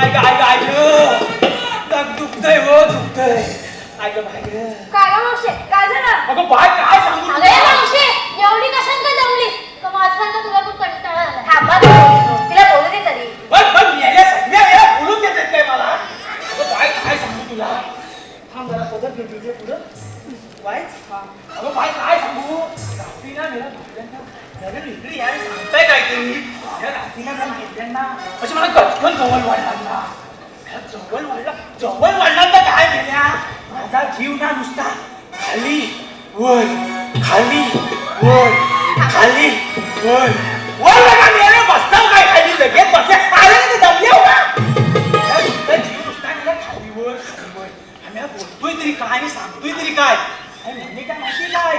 ऐक दम दुखतंय हो दुखतंय. बाय ग काय गं मावशे? काय झालं? अगं बाय काय सांगू अगं ये मावशे एवढी कशात का जमली का माझ्यासारखा तुला पण कंटाळा आला थांबा तिला बोलू दे तरी. बस बस मेल्या सगळ्या वेळा बोलून देतात काय मला? अगं बाय काय सांगू तुला? थांब जरा पदर घे तुझे पुढं. बाय अगं बाय काय सांगू? रात्री ना मेरा भावड्यांना अरे इकडे यार सांगताय काय तरी या रात्रीला ना भावड्यांना अशी मला कचकन जवळ वाढला. ना जवळ वाढला. जवळ वाढला तर काय मेल्या माझा जीव ना नुसता खाली वर खाली वर खाली वर. वर नका बसताव काय खाली लगेच ते दमले हो का? जीव नुसता गेला खाली वर खाली वर. आम्ही बोलतोय तरी काय आणि सांगतोय तरी काय? अरे म्हणजे काय माहिती काय?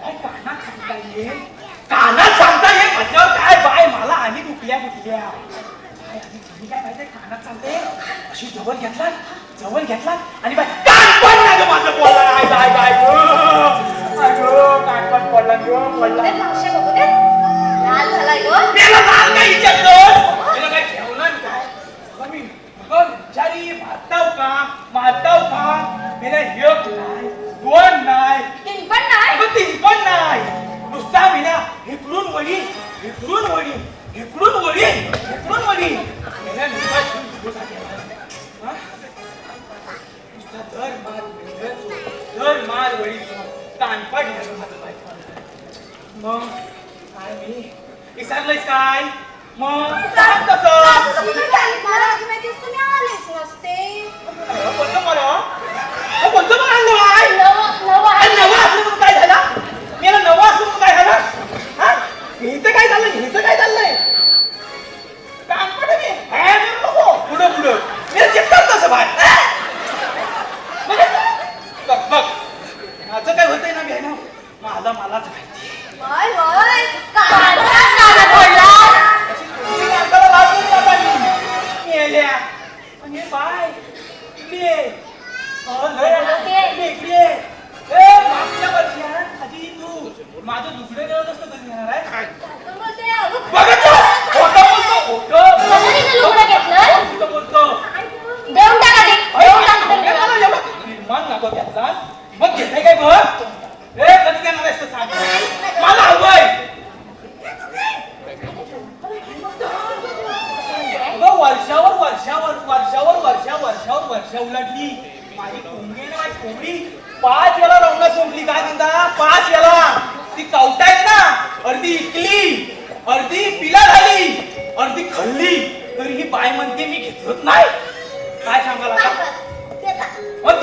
काय कानात सांगता येईल कानात सांगता येईल म्हटल्यावर काय बाय मला आणि दुखल्या दुखल्या. काय आणि तुम्ही काय माहितीये कानात सांगते. अशी जवळ घेतला जवळ घेतला आणि बाय कान पण ना गं माझं काय बाय बाय कान पण पडला गं पडला. मावशे बघू दे. लाल झालाय गं. त्याला लाल काय विचारलं त्याला काय ठेवलं आणि काय? मी का? मारताव का? मेरा एक नाही दोन नाही. तीन पण नाही. अगं तीन पण नाही. नुसता मी ना इकडून वडी इकडून वडी इकडून वडी इकडून वडी दर मार दर मार वडी माझं बायको मग काय मी? विसरलंयस काय? मग सांग तसं तुम्ही मला आधी माहिती असतं मी आलेच नसते अरे, कोणतं मला अहो, कोणतं मला आणलं बाय नवं नवं अरे आहे नवं असलं म्हणून काय झालं मी याला नवं असलं म्हणून काय झालं हा हिचं काय झालं हिचं काय चाललंय कानपड मी हे मी नको पुढं पुढं मी चिपतात तसं बाय बघ बघ माझं काय होतंय ना घ्याय ना माझा मलाच माहिती वय वय कानाचा काना पडला अशी तुमची माणसाला लाज नाही आता मी मेल्या आणि हे बाय इकडे ये. अहो, लय आलं. इकडे, इकडे ये. ए, मागच्या वर्षी हा, आधी तू माझं दुसरं देवत असतं कधी येणार आहे पण बोलते, अगं, बघितलं? खोटं बोलतो, खोटं. मला तिचं लुगडं घेतलं? खोटं बोलतो. देऊन टाका ते अरे, देऊन टाका काय ते. मला एवढं निर्माण नको घेतला मग घेताय काय बघ ए कधी देणार आहेस तर सांग मला हवंय अगं वर्षावर वर्षावर वर्षावर वर्षा वर्ष उलटली. माझी कोंबडी ना कोंबडी. पाच वेळा रवणं सोडली काय म्हणता? पाच वेळा. ती कवटायत ना अर्धी इकली अर्धी पिला झाली अर्धी खल्ली. तरी ही बाय म्हणते मी घेतलंच नाही. काय सांगाल आता? मग